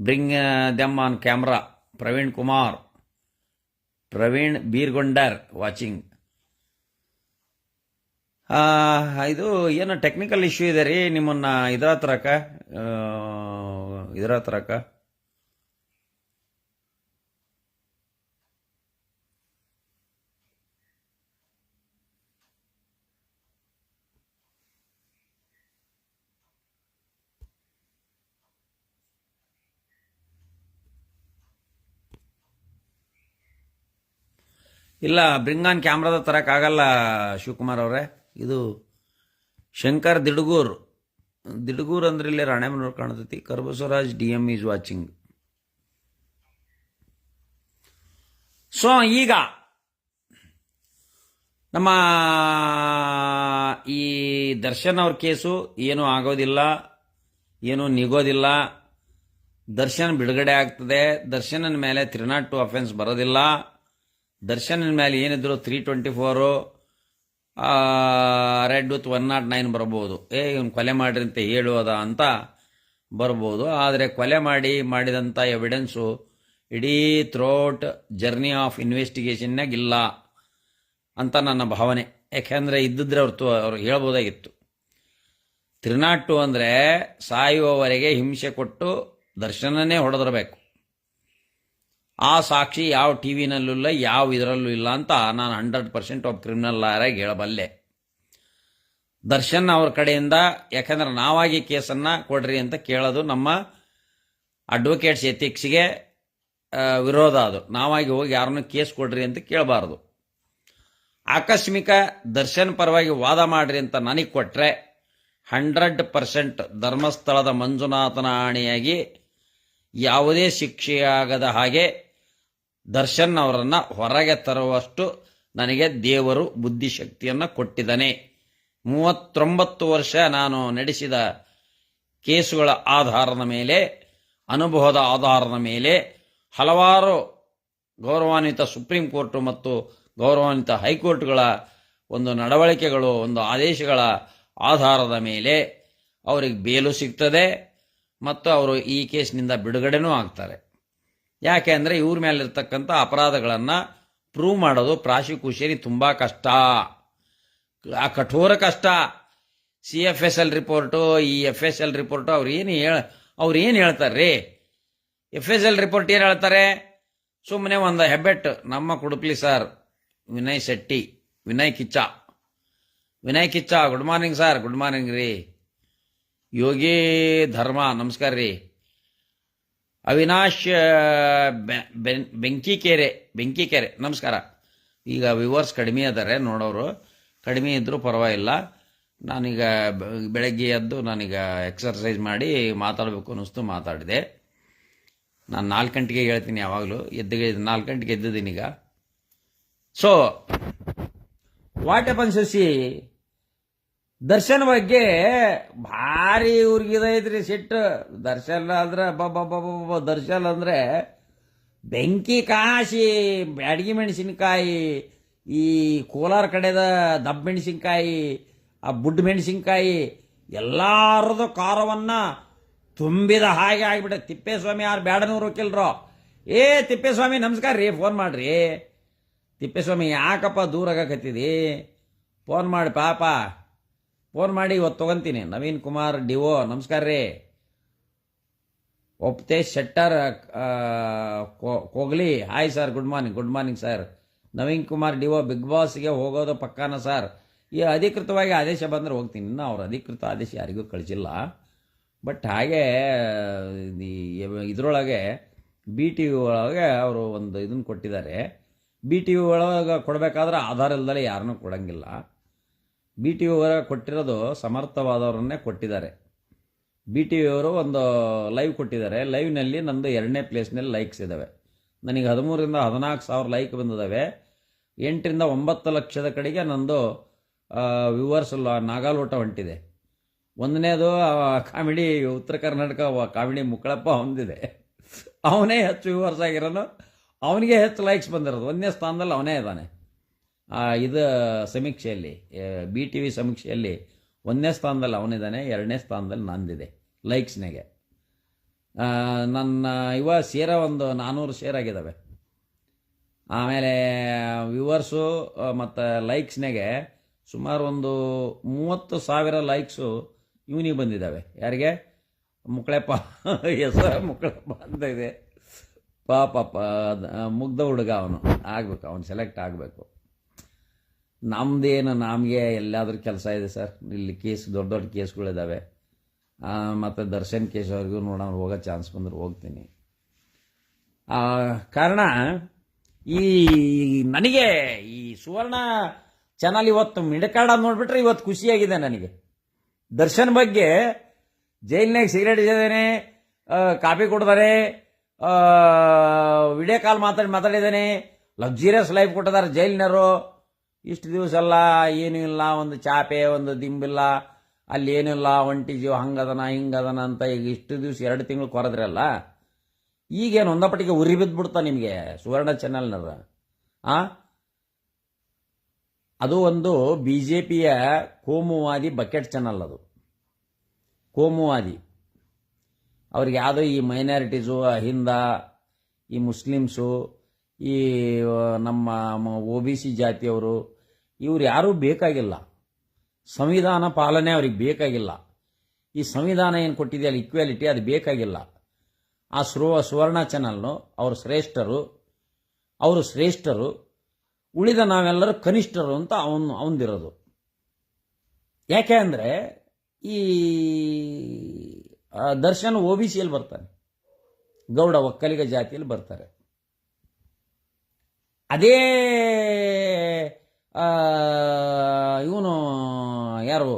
Bring them on camera. Praveen Kumar. Praveen ಬೀರ್ಗೊಂಡರ್, watching. ಇದು ಏನೋ ಟೆಕ್ನಿಕಲ್ ಇಶ್ಯೂ ಇದೆ ರೀ ನಿಮ್ಮನ್ನ ಇದರ ಹತ್ರಕ್ಕ ಇದರ ಹತ್ರಕ್ಕ ಇಲ್ಲ ಬ್ರಿಂಗಾನ್ ಕ್ಯಾಮ್ರಾದ ತರಕ್ಕಾಗಲ್ಲ ಶಿವಕುಮಾರ್ ಅವರೇ. ಇದು ಶಂಕರ್ ದಿಡ್ಗೂರ್. ದಿಡ್ಗೂರ್ ಅಂದ್ರೆ ಇಲ್ಲಿ ರಾಣೆಮನೂರು ಕಾಣತೈತಿ. Karbasavaraj D M is watching. So ಈಗ ನಮ್ಮ ಈ ದರ್ಶನ್ ಅವ್ರ ಕೇಸು ಏನೂ ಆಗೋದಿಲ್ಲ, ಏನೂ ನಿಗೋದಿಲ್ಲ. ದರ್ಶನ್ ಬಿಡುಗಡೆ ಆಗ್ತದೆ. ದರ್ಶನನ ಮೇಲೆ ತ್ರಿನಾಟ್ ಟು ಅಫೆನ್ಸ್ ಬರೋದಿಲ್ಲ. ದರ್ಶನನ ಮೇಲೆ ಏನಿದ್ರು three twenty four read with one not nine ಬರ್ಬೋದು. ಏ, ಇವ್ನು ಕೊಲೆ ಮಾಡ್ರಿ ಅಂತ ಹೇಳುವುದ ಅಂತ ಬರ್ಬೋದು. ಆದರೆ ಕೊಲೆ ಮಾಡಿ ಮಾಡಿದಂಥ ಎವಿಡೆನ್ಸು ಇಡೀ ಥ್ರೋಟ್ ಜರ್ನಿ ಆಫ್ ಇನ್ವೆಸ್ಟಿಗೇಷನ್ನಾಗ ಇಲ್ಲ ಅಂತ ನನ್ನ ಭಾವನೆ. ಯಾಕೆಂದರೆ ಇದ್ದಿದ್ರೆ ಅವ್ರು ಅವ್ರು ಹೇಳ್ಬೋದಾಗಿತ್ತು. ತ್ರಿನಾಟು ಅಂದರೆ ಸಾಯುವವರೆಗೆ ಹಿಂಸೆ ಕೊಟ್ಟು ದರ್ಶನನೇ ಹೊಡೆದಿರಬೇಕು. ಆ ಸಾಕ್ಷಿ ಯಾವ ಟಿ ವಿನಲ್ಲೂ ಇಲ್ಲ, ಯಾವ ಇದರಲ್ಲೂ ಇಲ್ಲ ಅಂತ ನಾನು ಹಂಡ್ರೆಡ್ ಪರ್ಸೆಂಟ್ ಆಫ್ ಕ್ರಿಮಿನಲ್ ಲಾಯರಾಗಿ ಹೇಳಬಲ್ಲೆ. ದರ್ಶನ್ ಅವ್ರ ಕಡೆಯಿಂದ, ಯಾಕಂದ್ರೆ ನಾವಾಗಿ ಕೇಸನ್ನು ಕೊಡ್ರಿ ಅಂತ ಕೇಳೋದು ನಮ್ಮ ಅಡ್ವೊಕೇಟ್ಸ್ ಎಥಿಕ್ಸ್ಗೆ ವಿರೋಧ ಅದು. ನಾವಾಗಿ ಹೋಗಿ ಯಾರನ್ನು ಕೇಸ್ ಕೊಡ್ರಿ ಅಂತ ಕೇಳಬಾರ್ದು. ಆಕಸ್ಮಿಕ ದರ್ಶನ್ ಪರವಾಗಿ ವಾದ ಮಾಡ್ರಿ ಅಂತ ನನಗೆ ಕೊಟ್ಟರೆ ಹಂಡ್ರೆಡ್ ಪರ್ಸೆಂಟ್ ಧರ್ಮಸ್ಥಳದ ಮಂಜುನಾಥನ ಆಣೆಯಾಗಿ ಯಾವುದೇ ಶಿಕ್ಷೆಯಾಗದ ಹಾಗೆ ದರ್ಶನ್ ಅವರನ್ನು ಹೊರಗೆ ತರುವಷ್ಟು ನನಗೆ ದೇವರು ಬುದ್ಧಿಶಕ್ತಿಯನ್ನು ಕೊಟ್ಟಿದ್ದಾನೆ. ಮೂವತ್ತೊಂಬತ್ತು ವರ್ಷ ನಾನು ನಡೆಸಿದ ಕೇಸುಗಳ ಆಧಾರದ ಮೇಲೆ, ಅನುಭವದ ಆಧಾರದ ಮೇಲೆ, ಹಲವಾರು ಗೌರವಾನ್ವಿತ ಸುಪ್ರೀಂ ಕೋರ್ಟು ಮತ್ತು ಗೌರವಾನ್ವಿತ ಹೈಕೋರ್ಟ್ಗಳ ಒಂದು ನಡವಳಿಕೆಗಳು, ಒಂದು ಆದೇಶಗಳ ಆಧಾರದ ಮೇಲೆ ಅವರಿಗೆ ಬೇಲು ಸಿಗ್ತದೆ ಮತ್ತು ಅವರು ಈ ಕೇಸ್ನಿಂದ ಬಿಡುಗಡೆನೂ ಆಗ್ತಾರೆ. ಯಾಕೆ ಅಂದರೆ ಇವ್ರ ಮೇಲಿರ್ತಕ್ಕಂಥ ಅಪರಾಧಗಳನ್ನು ಪ್ರೂವ್ ಮಾಡೋದು ಪ್ರಾಸಿಕ್ಯೂಷನ್ ತುಂಬ ಕಷ್ಟ. ಆ ಕಠೋರ ಕಷ್ಟ. C F S L report ಈ ಎಫ್ ಎಸ್ ಎಲ್ ರಿಪೋರ್ಟು ಅವ್ರು ಏನು ಹೇಳ, ಅವ್ರು ಏನು ಹೇಳ್ತಾರೆ ರೀ? ಎಫ್ ಎಸ್ ಎಲ್ ರಿಪೋರ್ಟ್ ಏನು ಹೇಳ್ತಾರೆ? ಸುಮ್ಮನೆ ಒಂದು ಹೆಬ್ಬೆಟ್, ನಮ್ಮ Kudupli sir Vinay Shetty, Vinay Kiccha. Vinay Kiccha good morning sir good morning ರೀ. ಯೋಗಿ ಧರ್ಮ, ನಮಸ್ಕಾರ ರೀ. ಅವಿನಾಶ್ ಬೆಂಕಿಕೆರೆ ಬೆಂಕಿಕೆರೆ, ನಮಸ್ಕಾರ. ಈಗ ವ್ಯೂವರ್ಸ್ ಕಡಿಮೆ ಅದಾರೆ, ನೋಡೋರು. ಕಡಿಮೆ ಇದ್ದರೂ ಪರವಾಗಿಲ್ಲ. ನಾನೀಗ ಬೆಳಗ್ಗೆ ಎದ್ದು ನಾನೀಗ ಎಕ್ಸರ್ಸೈಸ್ ಮಾಡಿ ಮಾತಾಡಬೇಕು ಅನ್ನಿಸ್ತು, ಮಾತಾಡಿದೆ. ನಾನು ನಾಲ್ಕು ಗಂಟೆಗೆ ಹೇಳ್ತೀನಿ ಯಾವಾಗಲೂ. ಎದ್ದು ನಾಲ್ಕು ಗಂಟೆಗೆ ಎದ್ದಿದ್ದೀನಿ ಈಗ. So what happen Shashi Darshan ಬಗ್ಗೆ ಭಾರಿ ಇವ್ರಿಗಿದೈತ್ರಿ ಸಿಟ್ಟು. ದರ್ಶನ್ ಅಂದ್ರೆ ಬಬ್ಬ ದರ್ಶನ್ ಅಂದ್ರೆ ಬೆಂಕಿ ಕಾಶಿ, ಬ್ಯಾಡಗಿ ಮೆಣಸಿನಕಾಯಿ, ಈ ಕೋಲಾರ ಕಡೆದ ದಬ್ಬ ಮೆಣಸಿನ್ಕಾಯಿ, ಆ ಬುಡ್ ಮೆಣಸಿನಕಾಯಿ, ಎಲ್ಲಾರದು ಖಾರವನ್ನ ತುಂಬಿದ ಹಾಗೆ ಆಗಿಬಿಟ್ಟೆ ತಿಪ್ಪೇಸ್ವಾಮಿ ಯಾರು ಬ್ಯಾಡನೂರು ಕಿಲ್ರೋ ಏ, ತಿಪ್ಪೇಸ್ವಾಮಿ, ನಮಸ್ಕಾರ ರೀ, ಫೋನ್ ಮಾಡ್ರಿ. ತಿಪ್ಪೇಸ್ವಾಮಿ, ಯಾಕಪ್ಪ ದೂರ ಆಗಕತ್ತಿದಿ? ಫೋನ್ ಮಾಡಿ, ಪಾಪ. ಫೋನ್ ಮಾಡಿ ಇವತ್ತು ತಗೊಂತೀನಿ. ನವೀನ್ ಕುಮಾರ್, ಡಿವೋ, ನಮಸ್ಕಾರ ರೀ. ಒಪ್ತೇಶ್ Shettar Kogli. Hi sir good morning good morning sir Naveen Kumar, ಡಿವೋ, big ಬಾಸ್ಗೆ ಹೋಗೋದು ಪಕ್ಕಾನ ಸರ್ ಈ ಅಧಿಕೃತವಾಗಿ ಆದೇಶ ಬಂದರೆ ಹೋಗ್ತೀನಿ. ಇನ್ನು ಅವ್ರ ಅಧಿಕೃತ ಆದೇಶ ಯಾರಿಗೂ ಕಳಿಸಿಲ್ಲ. ಬಟ್ ಹಾಗೆ ಇದರೊಳಗೆ ಬಿ ಟಿ ವಿ ಒಳಗೆ ಅವರು ಒಂದು ಇದನ್ನು ಕೊಟ್ಟಿದ್ದಾರೆ. ಬಿ ಟಿ ವಿ ಒಳಗೆ ಕೊಡಬೇಕಾದ್ರೆ ಆಧಾರ ಇಲ್ದಲೆ ಯಾರನ್ನೂ ಕೊಡಂಗಿಲ್ಲ. ಬಿ ಟಿ ವಿ ಕೊಟ್ಟಿರೋದು ಸಮರ್ಥವಾದವರನ್ನೇ ಕೊಟ್ಟಿದ್ದಾರೆ. ಬಿ ಟಿ ವಿಯವರು ಒಂದು ಲೈವ್ ಕೊಟ್ಟಿದ್ದಾರೆ. ಲೈವ್ನಲ್ಲಿ ನಂದು ಎರಡನೇ ಪ್ಲೇಸ್ನಲ್ಲಿ ಲೈಕ್ಸ್ ಇದ್ದಾವೆ ನನಗೆ ಹದಿಮೂರರಿಂದ ಹದಿನಾಲ್ಕು ಸಾವಿರ ಲೈಕ್ ಬಂದಿದ್ದಾವೆ ಎಂಟರಿಂದ ಒಂಬತ್ತು ಲಕ್ಷದ ಕಡೆಗೆ ನಂದು ವ್ಯೂವರ್ಸ್ ನಾಗಾಲೋಟ ಹೊಂಟಿದೆ. ಒಂದನೇದು ಕಾಮಿಡಿ, ಉತ್ತರ ಕರ್ನಾಟಕ ಕಾಮಿಡಿ ಮುಕ್ಕಳಪ್ಪ ಹೊಂದಿದೆ. ಅವನೇ ಹೆಚ್ಚು ವ್ಯೂವರ್ಸ್ ಆಗಿರೋನು. ಅವನಿಗೆ ಹೆಚ್ಚು ಲೈಕ್ಸ್ ಬಂದಿರೋದು. ಒಂದನೇ ಸ್ಥಾನದಲ್ಲಿ ಅವನೇ ಇದ್ದಾನೆ. ಇದು ಸಮೀಕ್ಷೆಯಲ್ಲಿ ಬಿ ಟಿ ವಿ ಸಮೀಕ್ಷೆಯಲ್ಲಿ ಒಂದನೇ ಸ್ಥಾನದಲ್ಲಿ ಅವನಿದ್ದಾನೆ ಎರಡನೇ ಸ್ಥಾನದಲ್ಲಿ ನಂದಿದೆ ಲೈಕ್ಸ್ನಾಗೆ. ಆ, ನನ್ನ ಇವ ಶೇರ ಒಂದು ನಾನ್ನೂರು ಶೇರ್ ಆಗಿದ್ದಾವೆ ಆಮೇಲೆ ವ್ಯೂವರ್ಸು ಮತ್ತು ಲೈಕ್ಸ್ನಾಗೆ ಸುಮಾರು ಒಂದು ಮೂವತ್ತು ಸಾವಿರ ಲೈಕ್ಸು ಇವನಿಗೆ ಬಂದಿದ್ದಾವೆ ಯಾರಿಗೆ? ಮುಕ್ಕಳೆಪ್ಪ ಹೆಸರು ಮುಕ್ಕಳಪ್ಪ ಅಂತ ಇದೆ. ಪಾಪ ಮುಗ್ಧ ಹುಡುಗ ಅವನು. ಆಗಬೇಕು ಅವನು ಸೆಲೆಕ್ಟ್ ಆಗಬೇಕು. ನಮ್ದೇನು, ನಮಗೆ ಎಲ್ಲಾದರೂ ಕೆಲಸ ಇದೆ ಸರ್. ಇಲ್ಲಿ ಕೇಸ್, ದೊಡ್ಡ ದೊಡ್ಡ ಕೇಸ್ಗಳಿದ್ದಾವೆ ಮತ್ತು ದರ್ಶನ್ ಕೇಸ್ ಅವ್ರಿಗೂ ನೋಡೋಣ ಹೋಗೋ ಚಾನ್ಸ್ ಬಂದ್ರೆ ಹೋಗ್ತೀನಿ. ಕಾರಣ, ಈ ನನಗೆ ಈ ಸುವರ್ಣ ಚಾನಲ್ ಇವತ್ತು ಮಿಡಕಾಡ ನೋಡಿಬಿಟ್ರೆ ಇವತ್ತು ಖುಷಿಯಾಗಿದೆ ನನಗೆ. ದರ್ಶನ್ ಬಗ್ಗೆ ಜೈಲಿನಾಗ ಸಿಗರೇಟ್ ಇದ್ದಾನೆ ಕಾಫಿ ಕೊಡ್ತಾರೆ ವಿಡಿಯೋ ಕಾಲ್ ಮಾತಾಡಿ, ಮಾತಾಡಿದ್ದಾನೆ, ಲಕ್ಸುರಿಯಸ್ ಲೈಫ್ ಕೊಟ್ಟಿದ್ದಾರೆ ಜೈಲಿನರು ಇಷ್ಟು ದಿವಸ ಎಲ್ಲ ಏನೂ ಇಲ್ಲ, ಒಂದು ಚಾಪೆ, ಒಂದು ದಿಂಬಿಲ್ಲ. ಅಲ್ಲಿ ಏನಿಲ್ಲ ಒಂಟಿ ಜೀವ ಹಂಗದನ, ಹಿಂಗದನ ಅಂತ ಈಗ ಇಷ್ಟು ದಿವಸ ಎರಡು ತಿಂಗಳು ಕೊರದ್ರಲ್ಲ ಈಗೇನು ಒಂದಪಟ್ಟಿಗೆ ಉರಿ ಬಿದ್ದುಬಿಡ್ತಾ ನಿಮಗೆ ಸುವರ್ಣ ಚಾನಲ್ನದ ಆ? ಅದು ಒಂದು ಬಿ ಜೆ ಪಿಯ ಕೋಮುವಾದಿ ಬಕೆಟ್ ಚಾನಲ್ ಅದು. ಕೋಮುವಾದಿ. ಅವ್ರಿಗೆ ಯಾವುದೋ ಈ ಮೈನಾರಿಟೀಸು ಅಹಿಂದ ಈ ಮುಸ್ಲಿಮ್ಸು ಈ ನಮ್ಮ ಒ ಬಿ ಸಿ ಜಾತಿಯವರು, ಇವ್ರು ಯಾರೂ ಬೇಕಾಗಿಲ್ಲ. ಸಂವಿಧಾನ ಪಾಲನೆ ಅವ್ರಿಗೆ ಬೇಕಾಗಿಲ್ಲ. ಈ ಸಂವಿಧಾನ ಏನು ಕೊಟ್ಟಿದೆ, ಅಲ್ಲಿ ಇಕ್ವಾಲಿಟಿ ಅದು ಬೇಕಾಗಿಲ್ಲ. ಆ ಸುವ ಸುವರ್ಣ ಚಾನಲ್ನು ಅವರು ಶ್ರೇಷ್ಠರು. ಅವರು ಶ್ರೇಷ್ಠರು. ಉಳಿದ ನಾವೆಲ್ಲರೂ ಕನಿಷ್ಠರು ಅಂತ ಅವನು, ಅವನದಿರೋದು. ಯಾಕೆ ಅಂದರೆ, ಈ ದರ್ಶನ್ ಒ ಬಿ ಸಿಯಲ್ಲಿ ಬರ್ತಾನೆ. ಗೌಡ ಒಕ್ಕಲಿಗ ಜಾತಿಯಲ್ಲಿ ಬರ್ತಾರೆ. ಅದೇ ಇವನು ಯಾರು?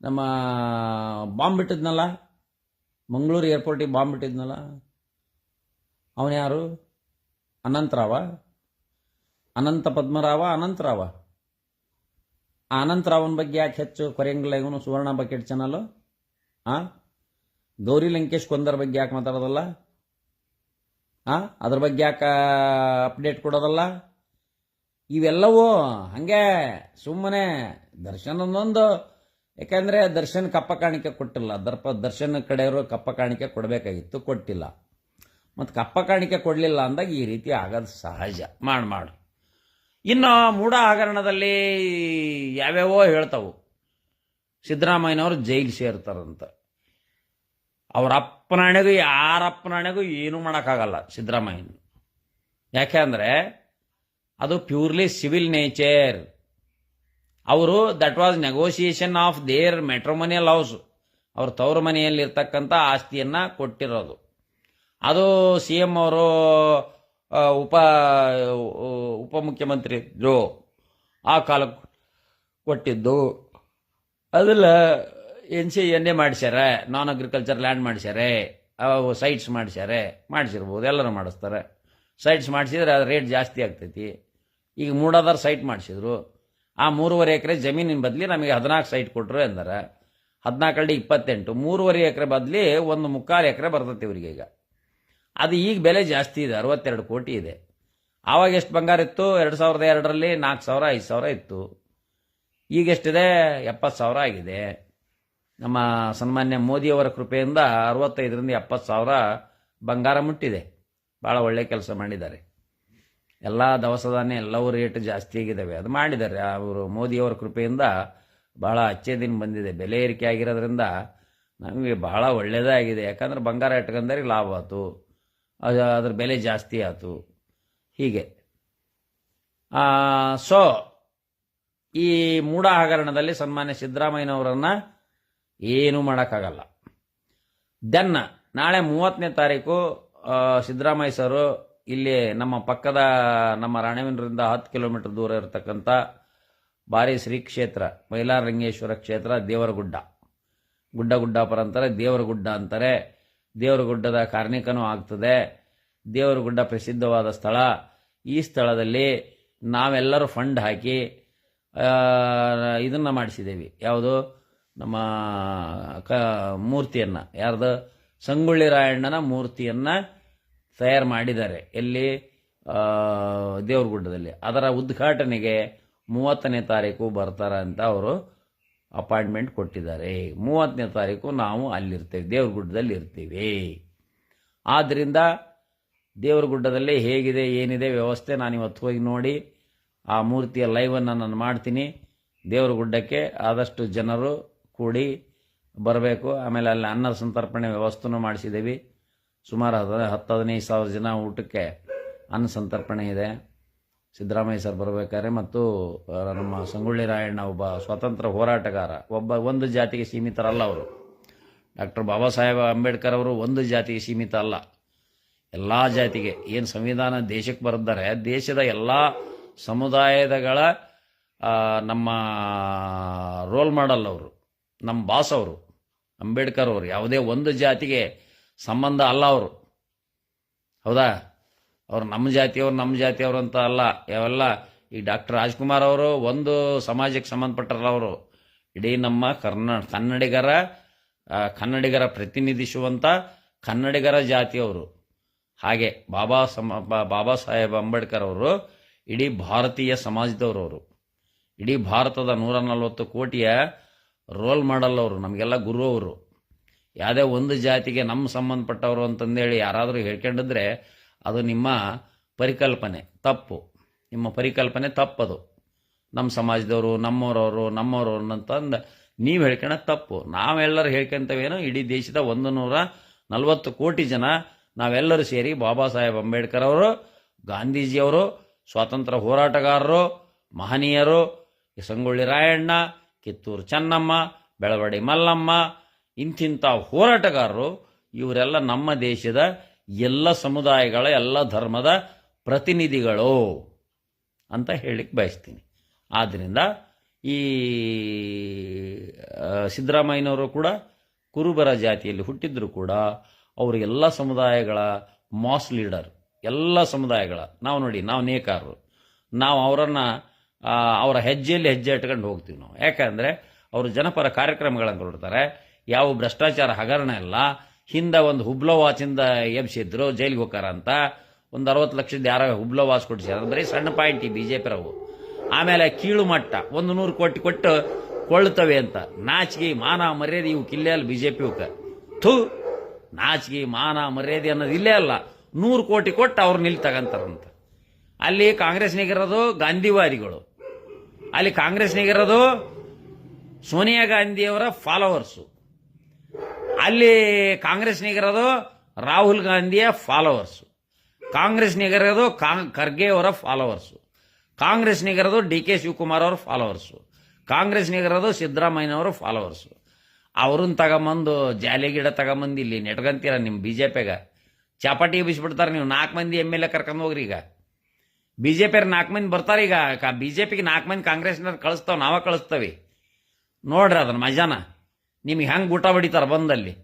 ನಮ್ಮ ಬಾಂಬ್ ಬಿಟ್ಟಿದ್ನಲ್ಲ ಮಂಗಳೂರು ಏರ್ಪೋರ್ಟಿಗೆ ಬಾಂಬ್ ಬಿಟ್ಟಿದ್ನಲ್ಲ ಅವನು ಯಾರು? ಅನಂತರಾವ? ಅನಂತ ಪದ್ಮರಾವ, ಅನಂತರಾವ? ಆ ಅನಂತರಾವನ ಬಗ್ಗೆ ಯಾಕೆ ಹೆಚ್ಚು ಕೊರೆಯಂಗಿಲ್ಲ ಇವನು ಸುವರ್ಣ ಬಕೆಟ್ ಚಾನಲ್ ಆ? ಗೌರಿ ಲಂಕೇಶ್ ಕೊಂದರ ಬಗ್ಗೆ ಯಾಕೆ ಮಾತಾಡೋದಲ್ಲ? ಆ? ಅದ್ರ ಬಗ್ಗೆ ಯಾಕೆ ಅಪ್ಡೇಟ್ ಕೊಡೋದಲ್ಲ? ಇವೆಲ್ಲವೂ ಹಂಗೆ ಸುಮ್ಮನೆ ದರ್ಶನ್ ಒಂದೊಂದು ಯಾಕಂದ್ರೆ ದರ್ಶನ್ ಕಪ್ಪ ಕಾಣಿಕೆ ಕೊಟ್ಟಿಲ್ಲ. ದರ್ಪ ದರ್ಶನ ಕಡೆಯವರು ಕಪ್ಪ ಕಾಣಿಕೆ ಕೊಡಬೇಕಾಗಿತ್ತು, ಕೊಟ್ಟಿಲ್ಲ. ಮತ್ತು ಕಪ್ಪ ಕಾಣಿಕೆ ಕೊಡಲಿಲ್ಲ ಅಂದಾಗ ಈ ರೀತಿ ಆಗೋದು ಸಹಜ. ಮಾಡು ಮಾಡು. ಇನ್ನು ಮೂಢ ಹಗರಣದಲ್ಲಿ ಯಾವ್ಯಾವೋ ಹೇಳ್ತಾವು. ಸಿದ್ದರಾಮಯ್ಯನವರು ಜೈಲು ಸೇರ್ತಾರಂತ. ಅವ್ರ ಅಪ್ಪನಾಣೆಗೂ ಯಾರ ಅಪ್ಪನಾಣೆಗೂ ಏನೂ ಮಾಡೋಕ್ಕಾಗಲ್ಲ ಸಿದ್ದರಾಮಯ್ಯನ ಯಾಕೆ ಅಂದರೆ, ಅದು ಪ್ಯೂರ್ಲಿ ಸಿವಿಲ್ ನೇಚರ್ ಅವರು that was negotiation of their matrimonial house ಅವ್ರ ತವರು ಮನೆಯಲ್ಲಿರ್ತಕ್ಕಂಥ ಆಸ್ತಿಯನ್ನು ಕೊಟ್ಟಿರೋದು. ಅದು ಸಿ ಎಂ ಅವರು ಉಪ ಉಪಮುಖ್ಯಮಂತ್ರಿ ಇದ್ರು. ಆ ಕಾಲಕ್ಕೆ ಕೊಟ್ಟಿದ್ದು. ಅದೆಲ್ಲ ಎನ್ ಸಿ ಎನ್ ಎ ಮಾಡ್ಸ್ಯಾರ ನಾನ್ ಅಗ್ರಿಕಲ್ಚರ್ ಲ್ಯಾಂಡ್ ಮಾಡಿಸ್ಯಾರೆ, ಅವು ಸೈಟ್ಸ್ ಮಾಡಿಸ್ಯಾರೆ, ಮಾಡಿಸಿರ್ಬೋದು, ಎಲ್ಲರೂ ಮಾಡಿಸ್ತಾರೆ. ಸೈಟ್ಸ್ ಮಾಡಿಸಿದ್ರೆ ಅದು ರೇಟ್ ಜಾಸ್ತಿ ಆಗ್ತೈತಿ. ಈಗ ಮೂಡಾದಾರ ಸೈಟ್ ಮಾಡಿಸಿದ್ರು. ಆ ಮೂರುವರೆ ಎಕರೆ ಜಮೀನಿನ ಬದಲಿ ನಮಗೆ ಹದಿನಾಲ್ಕು ಸೈಟ್ ಕೊಟ್ಟರು ಎಂದಾರೆ. ಹದಿನಾಲ್ಕಲ್ಲಿ ಇಪ್ಪತ್ತೆಂಟು, ಮೂರುವರೆ ಎಕರೆ ಬದಲಿ ಒಂದು ಮುಕ್ಕಾಲು ಎಕರೆ ಬರ್ತೈತಿ ಇವರಿಗೆ ಈಗ. ಅದು ಈಗ ಬೆಲೆ ಜಾಸ್ತಿ ಇದೆ, ಅರವತ್ತೆರಡು ಕೋಟಿ ಇದೆ. ಆವಾಗ ಎಷ್ಟು ಬಂಗಾರ ಇತ್ತು? ಎರಡು ಸಾವಿರದ ಎರಡರಲ್ಲಿ ನಾಲ್ಕು ಸಾವಿರ, ಐದು ಸಾವಿರ ಇತ್ತು. ಈಗ ಎಷ್ಟಿದೆ? ಎಪ್ಪತ್ತು ಸಾವಿರ ಆಗಿದೆ. ನಮ್ಮ ಸನ್ಮಾನ್ಯ ಮೋದಿಯವರ ಕೃಪೆಯಿಂದ ಅರವತ್ತೈದರಿಂದ ಎಪ್ಪತ್ತು ಸಾವಿರ ಬಂಗಾರ ಮುಟ್ಟಿದೆ. ಭಾಳ ಒಳ್ಳೆ ಕೆಲಸ ಮಾಡಿದ್ದಾರೆ. ಎಲ್ಲ ದವಸ ಧಾನ್ಯ ಎಲ್ಲವೂ ರೇಟ್ ಜಾಸ್ತಿ ಆಗಿದ್ದಾವೆ. ಅದು ಮಾಡಿದ್ದಾರೆ. ಅವರು ಮೋದಿಯವರ ಕೃಪೆಯಿಂದ ಭಾಳ ಅಚ್ಚೆ ದಿನ ಬಂದಿದೆ. ಬೆಲೆ ಏರಿಕೆ ಆಗಿರೋದ್ರಿಂದ ನಮಗೆ ಭಾಳ ಒಳ್ಳೆಯದೇ ಆಗಿದೆ ಯಾಕಂದ್ರೆ ಬಂಗಾರ ಇಟ್ಕೊಂಡ್ರೆ ಲಾಭ ಆಯಿತು ಅದು ಅದ್ರ ಬೆಲೆ ಜಾಸ್ತಿ ಆಯಿತು ಹೀಗೆ. ಸೊ, ಈ ಮೂಢ ಹಗರಣದಲ್ಲಿ ಸನ್ಮಾನ್ಯ ಸಿದ್ದರಾಮಯ್ಯನವರನ್ನ ಏನೂ ಮಾಡೋಕ್ಕಾಗಲ್ಲ. ದೆನ್ ನಾಳೆ ಮೂವತ್ತನೇ ತಾರೀಕು ಸಿದ್ದರಾಮಯ್ಯ ಸರು ಇಲ್ಲಿ ನಮ್ಮ ಪಕ್ಕದ ನಮ್ಮ ರಾಣೆಬೆನ್ನೂರಿಂದ ಹತ್ತು ಕಿಲೋಮೀಟರ್ ದೂರ ಇರತಕ್ಕಂಥ ಭಾರಿ ಶ್ರೀ ಕ್ಷೇತ್ರ ಮೈಲಾರಂಗೇಶ್ವರ ಕ್ಷೇತ್ರ, ದೇವರಗುಡ್ಡ. ಗುಡ್ಡ ಗುಡ್ಡಾಪುರ ಅಂತಾರೆ, ದೇವರಗುಡ್ಡ ಅಂತಾರೆ. ದೇವರಗುಡ್ಡದ ಕಾರ್ಣಿಕನೂ ಆಗ್ತದೆ. ದೇವರಗುಡ್ಡ ಪ್ರಸಿದ್ಧವಾದ ಸ್ಥಳ. ಈ ಸ್ಥಳದಲ್ಲಿ ನಾವೆಲ್ಲರೂ ಫಂಡ್ ಹಾಕಿ ಇದನ್ನ ಮಾಡಿಸಿದ್ದೇವೆ ಯಾವುದು? ನಮ್ಮ ಕ ಮೂರ್ತಿಯನ್ನು, ಯಾರ್ದು? ಸಂಗೊಳ್ಳಿ ರಾಯಣ್ಣನ ಮೂರ್ತಿಯನ್ನು ತಯಾರು ಮಾಡಿದ್ದಾರೆ. ಎಲ್ಲಿ? ದೇವರಗುಡ್ಡದಲ್ಲಿ. ಅದರ ಉದ್ಘಾಟನೆಗೆ ಮೂವತ್ತನೇ ತಾರೀಕು ಬರ್ತಾರ ಅಂತ ಅವರು ಅಪಾಯಿಂಟ್ಮೆಂಟ್ ಕೊಟ್ಟಿದ್ದಾರೆ. ಮೂವತ್ತನೇ ತಾರೀಕು ನಾವು ಅಲ್ಲಿರ್ತೇವೆ, ದೇವರಗುಡ್ಡದಲ್ಲಿ ಇರ್ತೀವಿ. ಆದ್ದರಿಂದ ದೇವರಗುಡ್ಡದಲ್ಲಿ ಹೇಗಿದೆ, ಏನಿದೆ ವ್ಯವಸ್ಥೆ ನಾನು ಇವತ್ತು ಹೋಗಿ ನೋಡಿ, ಆ ಮೂರ್ತಿಯ ಲೈವನ್ನು ನಾನು ಮಾಡ್ತೀನಿ. ದೇವರಗುಡ್ಡಕ್ಕೆ ಆದಷ್ಟು ಜನರು ಕೂಡಿ ಬರಬೇಕು. ಆಮೇಲೆ ಅಲ್ಲಿ ಅನ್ನ ಸಂತರ್ಪಣೆ ವ್ಯವಸ್ಥೆನೂ ಮಾಡಿಸಿದ್ದೀವಿ. ಸುಮಾರು ಹದ ಹತ್ತು, ಹದಿನೈದು ಸಾವಿರ ಜನ ಊಟಕ್ಕೆ ಅನ್ನ ಸಂತರ್ಪಣೆ ಇದೆ. ಸಿದ್ದರಾಮಯ್ಯ ಸರ್ ಬರಬೇಕಾದ್ರೆ ಮತ್ತು ನಮ್ಮ ಸಂಗೊಳ್ಳಿ ರಾಯಣ್ಣ ಒಬ್ಬ ಸ್ವಾತಂತ್ರ್ಯ ಹೋರಾಟಗಾರ, ಒಬ್ಬ ಒಂದು ಜಾತಿಗೆ ಸೀಮಿತರಲ್ಲ ಅವರು. ಡಾಕ್ಟರ್ ಬಾಬಾ ಸಾಹೇಬ್ ಅಂಬೇಡ್ಕರ್ ಅವರು ಒಂದು ಜಾತಿಗೆ ಸೀಮಿತ ಅಲ್ಲ ಎಲ್ಲ ಜಾತಿಗೆ, ಏನು ಸಂವಿಧಾನ ದೇಶಕ್ಕೆ ಬರೆದರೆ ದೇಶದ ಎಲ್ಲ ಸಮುದಾಯದಗಳ ನಮ್ಮ ರೋಲ್ ಮಾಡಲ್ ಅವರು. ನಮ್ಮ ಬಾಸ್ ಅವರು, ಅಂಬೇಡ್ಕರ್ ಅವರು, ಯಾವುದೇ ಒಂದು ಜಾತಿಗೆ ಸಂಬಂಧ ಅಲ್ಲ ಅವರು. ಹೌದಾ? ಅವ್ರು ನಮ್ಮ ಜಾತಿಯವರು ನಮ್ಮ ಜಾತಿಯವರು ಅಂತ ಅಲ್ಲ. ಯಾವೆಲ್ಲ ಈ ಡಾಕ್ಟರ್ ರಾಜ್ಕುಮಾರ್ ಅವರು ಒಂದು ಸಮಾಜಕ್ಕೆ ಸಂಬಂಧಪಟ್ಟರಲ್ಲ ಅವರು. ಇಡೀ ನಮ್ಮ ಕರ್ನಾ, ಕನ್ನಡಿಗರ ಕನ್ನಡಿಗರ ಪ್ರತಿನಿಧಿಸುವಂಥ ಕನ್ನಡಿಗರ ಜಾತಿಯವರು ಹಾಗೆ ಬಾಬಾ ಸಮ ಬಾಬಾ ಸಾಹೇಬ್ ಅಂಬೇಡ್ಕರ್ ಅವರು ಇಡೀ ಭಾರತೀಯ ಸಮಾಜದವರು ಅವರು. ಇಡೀ ಭಾರತದ ನೂರ ನಲವತ್ತು ಕೋಟಿಯ ರೋಲ್ ಮಾಡಲ್ ಅವರು, ನಮಗೆಲ್ಲ ಗುರು ಅವರು. ಯಾವುದೇ ಒಂದು ಜಾತಿಗೆ ನಮ್ಮ ಸಂಬಂಧಪಟ್ಟವರು ಅಂತಂದೇಳಿ ಯಾರಾದರೂ ಹೇಳ್ಕೊಂಡಿದ್ರೆ ಅದು ನಿಮ್ಮ ಪರಿಕಲ್ಪನೆ, ತಪ್ಪು. ನಿಮ್ಮ ಪರಿಕಲ್ಪನೆ ತಪ್ಪದು. ನಮ್ಮ ಸಮಾಜದವರು ನಮ್ಮವರವರು ನಮ್ಮವರು ಅಂತಂದು ನೀವು ಹೇಳ್ಕೊಳಕ್ ತಪ್ಪು. ನಾವೆಲ್ಲರೂ ಹೇಳ್ಕೊಂತವೇನು ಇಡೀ ದೇಶದ ಒಂದು ನೂರ ನಲವತ್ತು ಕೋಟಿ ಜನ ನಾವೆಲ್ಲರೂ ಸೇರಿ ಬಾಬಾ ಸಾಹೇಬ್ ಅಂಬೇಡ್ಕರ್ ಅವರು ಗಾಂಧೀಜಿಯವರು ಸ್ವಾತಂತ್ರ್ಯ ಹೋರಾಟಗಾರರು, ಮಹನೀಯರು ಸಂಗೊಳ್ಳಿ ರಾಯಣ್ಣ ಕಿತ್ತೂರು ಚೆನ್ನಮ್ಮ, ಬೆಳವಡಿ ಮಲ್ಲಮ್ಮ ಇಂತಿಂಥ ಹೋರಾಟಗಾರರು, ಇವರೆಲ್ಲ ನಮ್ಮ ದೇಶದ ಎಲ್ಲ ಸಮುದಾಯಗಳ, ಎಲ್ಲ ಧರ್ಮದ ಪ್ರತಿನಿಧಿಗಳು ಅಂತ ಹೇಳಲಿಕ್ಕೆ ಬಯಸ್ತೀನಿ. ಆದ್ದರಿಂದ ಈ ಸಿದ್ದರಾಮಯ್ಯನವರು ಕೂಡ ಕುರುಬರ ಜಾತಿಯಲ್ಲಿ ಹುಟ್ಟಿದ್ರು ಕೂಡ ಅವರು ಎಲ್ಲ ಸಮುದಾಯಗಳ ಮಾಸ್ ಲೀಡರ್, ಎಲ್ಲ ಸಮುದಾಯಗಳ, ನಾವು ನೋಡಿ, ನಾವು ನೇಕಾರರು. ನಾವು ಅವರನ್ನು ಅವರ ಹೆಜ್ಜೆಯಲ್ಲಿ ಹೆಜ್ಜೆ ಇಟ್ಕೊಂಡು ಹೋಗ್ತೀವಿ ನಾವು. ಯಾಕಂದರೆ ಅವರು ಜನಪರ ಕಾರ್ಯಕ್ರಮಗಳನ್ನು ಕೊಡ್ತಾರೆ ಯಾವ ಭ್ರಷ್ಟಾಚಾರ ಹಗರಣ ಇಲ್ಲ. ಹಿಂದೆ ಒಂದು ಹುಬ್ಲೋ ವಾಚಿಂದ ಎಬ್ಸಿದ್ರು, ಜೈಲಿಗೆ ಹೋಗಾರ ಅಂತ. ಒಂದು ಅರವತ್ತು ಲಕ್ಷದ ಯಾರೋ ಹುಬ್ಲೋ ವಾಚ್ ಕೊಡ್ಸ್ಯಾರ ಬರೀ ಸಣ್ಣ ಪಾಯಿಂಟ್ ಈ ಬಿ ಜೆ ಪಿರವು ಆಮೇಲೆ ಕೀಳು ಮಟ್ಟ, ಒಂದು ನೂರು ಕೋಟಿ ಕೊಟ್ಟು ಕೊಳ್ಳುತ್ತವೆ ಅಂತ. ನಾಚಿಗೆ ಮಾನ ಮರ್ಯಾದೆ ಇವು ಕಿಲ್ಲೇ ಅಲ್ಲ ಬಿ ಜೆ ಪಿ ಥೂ, ನಾಚಿಗೆ ಮಾನ ಮರ್ಯಾದೆ ಅನ್ನೋದು ಇಲ್ಲೇ ಅಲ್ಲ. ನೂರು ಕೋಟಿ ಕೊಟ್ಟು ಅವ್ರು ನಿಲ್ಲಿ ತಗಂತಾರಂತ ಅಲ್ಲಿ ಕಾಂಗ್ರೆಸ್ನಿಗಿರೋದು ಗಾಂಧಿವಾದಿಗಳು. ಅಲ್ಲಿ ಕಾಂಗ್ರೆಸ್ನಿಗಿರೋದು ಸೋನಿಯಾ ಗಾಂಧಿಯವರ ಫಾಲೋವರ್ಸು ಅಲ್ಲಿ ಕಾಂಗ್ರೆಸ್ನಿಗಿರೋದು ರಾಹುಲ್ ಗಾಂಧಿಯ ಫಾಲೋವರ್ಸು ಕಾಂಗ್ರೆಸ್ನಿಗಿರೋದು ಕಾಂಗ್ ಖರ್ಗೆ ಅವರ ಫಾಲೋವರ್ಸು ಕಾಂಗ್ರೆಸ್ನಿಗಿರೋದು ಡಿ ಕೆ ಶಿವಕುಮಾರ್ ಅವ್ರ ಫಾಲೋವರ್ಸು ಕಾಂಗ್ರೆಸ್ನಿಗಿರೋದು ಸಿದ್ದರಾಮಯ್ಯನವರು ಫಾಲೋವರ್ಸು ಅವ್ರನ್ನ ತಗೊಂಬಂದು ಜಾಲಿ ಗಿಡ ತಗೊಂಬಂದು ಇಲ್ಲಿ ನೆಟ್ಕೊಂತೀರ ನಿಮ್ಮ ಬಿ ಜೆ ಪಿಗ ಚಾಪಾಟಿ ಬಿಸ್ಬಿಡ್ತಾರೆ ನೀವು ನಾಲ್ಕು ಮಂದಿ ಎಂ ಎಲ್ ಎ ಕರ್ಕೊಂಡು ಹೋಗ್ರಿ ಈಗ. ಬಿ ಜೆ ಪಿಯರ್ ನಾಲ್ಕು ಮಂದಿ ಬರ್ತಾರೆ ಈಗ. ಬಿ ಜೆ ಪಿಗೆ ನಾಲ್ಕು ಮಂದಿ ಕಾಂಗ್ರೆಸ್ನವ್ರು ಕಳಿಸ್ತಾವೆ, ನಾವೇ ಕಳಿಸ್ತೇವೆ. ನೋಡ್ರಿ ಅದನ್ನ ಮಜಾನ. ನಿಮ್ಗೆ ಹೆಂಗೆ ಊಟ ಬಡಿತಾರ ಬಂದಲ್ಲಿ.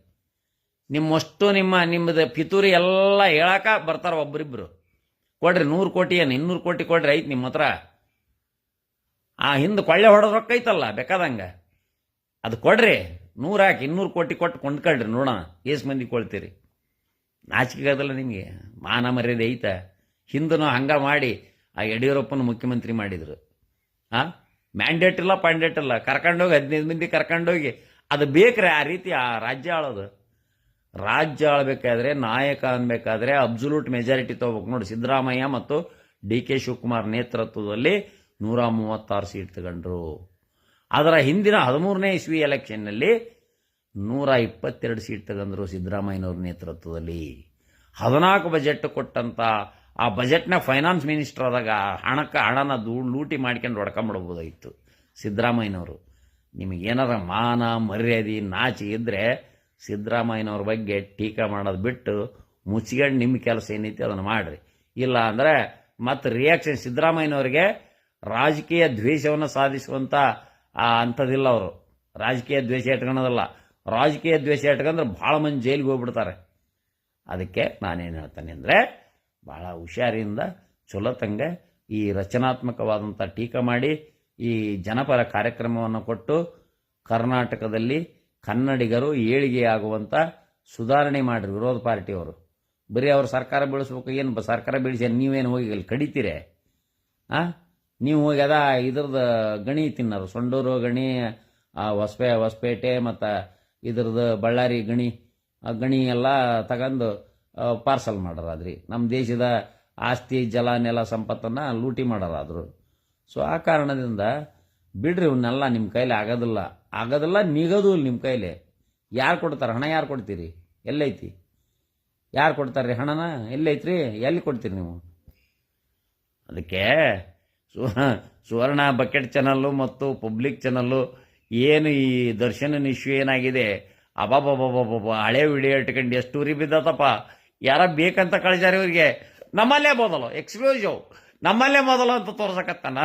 ನಿಮ್ಮಷ್ಟು ನಿಮ್ಮ ನಿಮ್ಮದು ಪಿತೂರಿ ಎಲ್ಲ ಹೇಳಾಕ ಬರ್ತಾರೆ ಒಬ್ಬರಿಬ್ರು ಕೊಡ್ರಿ ನೂರು ಕೋಟಿ ಏನು, ಇನ್ನೂರು ಕೋಟಿ ಕೊಡ್ರಿ ಐತೆ ನಿಮ್ಮ ಹತ್ರ. ಆ ಹಿಂದೆ ಕೊಳ್ಳೆ ಹೊಡೆದ್ ರೊಕ್ಕ ಐತಲ್ಲ, ಬೇಕಾದಂಗ. ಅದು ಕೊಡ್ರಿ, ನೂರು ಹಾಕಿ ಇನ್ನೂರು ಕೋಟಿ ಕೊಟ್ಟು ಕೊಂಡ್ಕೊಳ್ರಿ ನೋಡೋಣ. ಏಸ್ ಮಂದಿ ಕೊಳ್ತೀರಿ. ನಾಚಿಕೆಗದಲ್ಲ ನಿಮಗೆ. ಮಾನ ಮರ್ಯಾದೆ ಐತ. ಹಿಂದೂ ಹಂಗ ಮಾಡಿ ಆ ಯಡಿಯೂರಪ್ಪನ ಮುಖ್ಯಮಂತ್ರಿ ಮಾಡಿದ್ರು. ಆ? ಮ್ಯಾಂಡೇಟ್ ಇಲ್ಲ ಪಾಂಡೇಟ್ ಇಲ್ಲ. ಕರ್ಕೊಂಡೋಗಿ, ಹದಿನೈದು ಮಂದಿ ಕರ್ಕೊಂಡೋಗಿ, ಅದು ಬೇಕ್ರೆ ಆ ರೀತಿ ಆ ರಾಜ್ಯ ಆಳೋದು. ರಾಜ್ಯ ಆಳ್ಬೇಕಾದ್ರೆ, ನಾಯಕ ಅನ್ಬೇಕಾದ್ರೆ ಅಬ್ಸುಲೂಟ್ ಮೆಜಾರಿಟಿ ತಗೋಬೇಕು. ನೋಡಿ, ಸಿದ್ದರಾಮಯ್ಯ ಮತ್ತು ಡಿ ಕೆ ಶಿವಕುಮಾರ್ ನೇತೃತ್ವದಲ್ಲಿ ನೂರ ಮೂವತ್ತಾರು ಸೀಟ್ ತಗೊಂಡ್ರು. ಅದರ ಹಿಂದಿನ ಹದಿಮೂರನೇ ಇಸ್ವಿ ಎಲೆಕ್ಷನ್ನಲ್ಲಿ ನೂರ ಇಪ್ಪತ್ತೆರಡು ಸೀಟ್ ತಗೊಂಡ್ರು ಸಿದ್ದರಾಮಯ್ಯನವ್ರ ನೇತೃತ್ವದಲ್ಲಿ. ಹದಿನಾಲ್ಕು ಬಜೆಟ್ ಕೊಟ್ಟಂತ ಆ ಬಜೆಟ್ನ ಫೈನಾನ್ಸ್ ಮಿನಿಸ್ಟರ್ ಆದಾಗ ಹಣಕ್ಕೆ ಹಣನ ದೂ, ಲೂಟಿ ಮಾಡ್ಕೊಂಡು ಹೊಡ್ಕೊಂಬಿಡ್ಬೋದಾಗಿತ್ತು. ಸಿದ್ದರಾಮಯ್ಯನವರು. ನಿಮಗೇನಾರ ಮಾನ, ಮರ್ಯಾದೆ, ನಾಚಿ ಇದ್ರೆ ಸಿದ್ದರಾಮಯ್ಯನವ್ರ ಬಗ್ಗೆ ಟೀಕಾ ಮಾಡೋದು ಬಿಟ್ಟು ಮುಚ್ಚಿಕೊಂಡು ನಿಮ್ಮ ಕೆಲಸ ಏನೈತಿ ಅದನ್ನು ಮಾಡಿರಿ. ಇಲ್ಲ ಅಂದರೆ ಮತ್ತು ರಿಯಾಕ್ಷನ್ ಸಿದ್ದರಾಮಯ್ಯನವರಿಗೆ ರಾಜಕೀಯ ದ್ವೇಷವನ್ನು ಸಾಧಿಸುವಂಥ ಅಂಥದ್ದಿಲ್ಲ ಅವರು. ರಾಜಕೀಯ ದ್ವೇಷ ಇಟ್ಕೊಳೋದಲ್ಲ ರಾಜಕೀಯ ದ್ವೇಷ ಇಟ್ಕೊಂಡ್ರೆ ಭಾಳ ಮಂದಿ ಜೈಲಿಗೆ ಹೋಗ್ಬಿಡ್ತಾರೆ. ಅದಕ್ಕೆ ನಾನೇನು ಹೇಳ್ತೇನೆ ಅಂದರೆ ಭಾಳ ಹುಷಾರಿಯಿಂದ ಚೊಲೋತಂಗ ಈ ರಚನಾತ್ಮಕವಾದಂಥ ಟೀಕೆ ಮಾಡಿ ಈ ಜನಪರ ಕಾರ್ಯಕ್ರಮವನ್ನು ಕೊಟ್ಟು ಕರ್ನಾಟಕದಲ್ಲಿ ಕನ್ನಡಿಗರು ಏಳಿಗೆಯಾಗುವಂಥ ಸುಧಾರಣೆ ಮಾಡಿರಿ ವಿರೋಧ ಪಾರ್ಟಿಯವರು. ಬರೀ ಅವ್ರು ಸರ್ಕಾರ ಬೀಳಿಸ್ಬೇಕು, ಏನು ಸರ್ಕಾರ ಬೀಳಿಸಿ ನೀವೇನು ಹೋಗಿ ಅಲ್ಲಿ ಕಡಿತೀರೆ? ಆ? ನೀವು ಹೋಗಿ ಅದ ಇದ್ರದ್ದು ಗಣಿ ತಿನ್ನೋರು, ಸೊಂಡೂರು ಗಣಿ, ಆ ಹೊಸಪೇ, ಹೊಸಪೇಟೆ ಮತ್ತು ಇದ್ರದ್ದು ಬಳ್ಳಾರಿ ಗಣಿ, ಆ ಗಣಿ ಎಲ್ಲ ತಗೊಂಡು ಪಾರ್ಸಲ್ ಮಾಡೋರಾದ್ರಿ. ನಮ್ಮ ದೇಶದ ಆಸ್ತಿ, ಜಲ, ನೆಲ ಸಂಪತ್ತನ್ನು ಲೂಟಿ ಮಾಡರಾದ್ರು. ಸೊ ಆ ಕಾರಣದಿಂದ ಬಿಡ್ರಿ, ಇವನ್ನೆಲ್ಲ ನಿಮ್ಮ ಕೈಲಿ ಆಗೋದಿಲ್ಲ. ಆಗೋದಿಲ್ಲ, ನಿಗೋದು ನಿಮ್ಮ ಕೈಲಿ. ಯಾರು ಕೊಡ್ತಾರೆ? ಹಣ ಯಾರು ಕೊಡ್ತೀರಿ? ಎಲ್ಲೈತಿ? ಯಾರು ಕೊಡ್ತಾರೆ ಹಣನ? ಎಲ್ಲೈತ್ರಿ? ಎಲ್ಲಿ ಕೊಡ್ತೀರಿ ನೀವು? ಅದಕ್ಕೆ ಸುವರ್ಣ ಬಕೆಟ್ ಚಾನಲ್ಲು ಮತ್ತು ಪಬ್ಲಿಕ್ ಚಾನಲ್ಲು ಏನು ಈ ದರ್ಶನ ಇಶ್ಯೂ ಏನಾಗಿದೆ? ಅಬಾಬಾಬಾಬಾಬಾ ಹಳೆ ವಿಡಿಯೋ ಇಟ್ಕೊಂಡು ಎಷ್ಟು ಉರಿ ಬಿದ್ದತಪ್ಪ ಯಾರ ಬೇಕಂತ ಕಳಿಸ್ಯಾರ ಇವ್ರಿಗೆ? ನಮ್ಮಲ್ಲೇ ಮೊದಲು ಎಕ್ಸ್ಕ್ಲೂಸಿವ್ ನಮ್ಮಲ್ಲೇ ಮೊದಲು ಅಂತ ತೋರ್ಸಕತ್ತಾನ.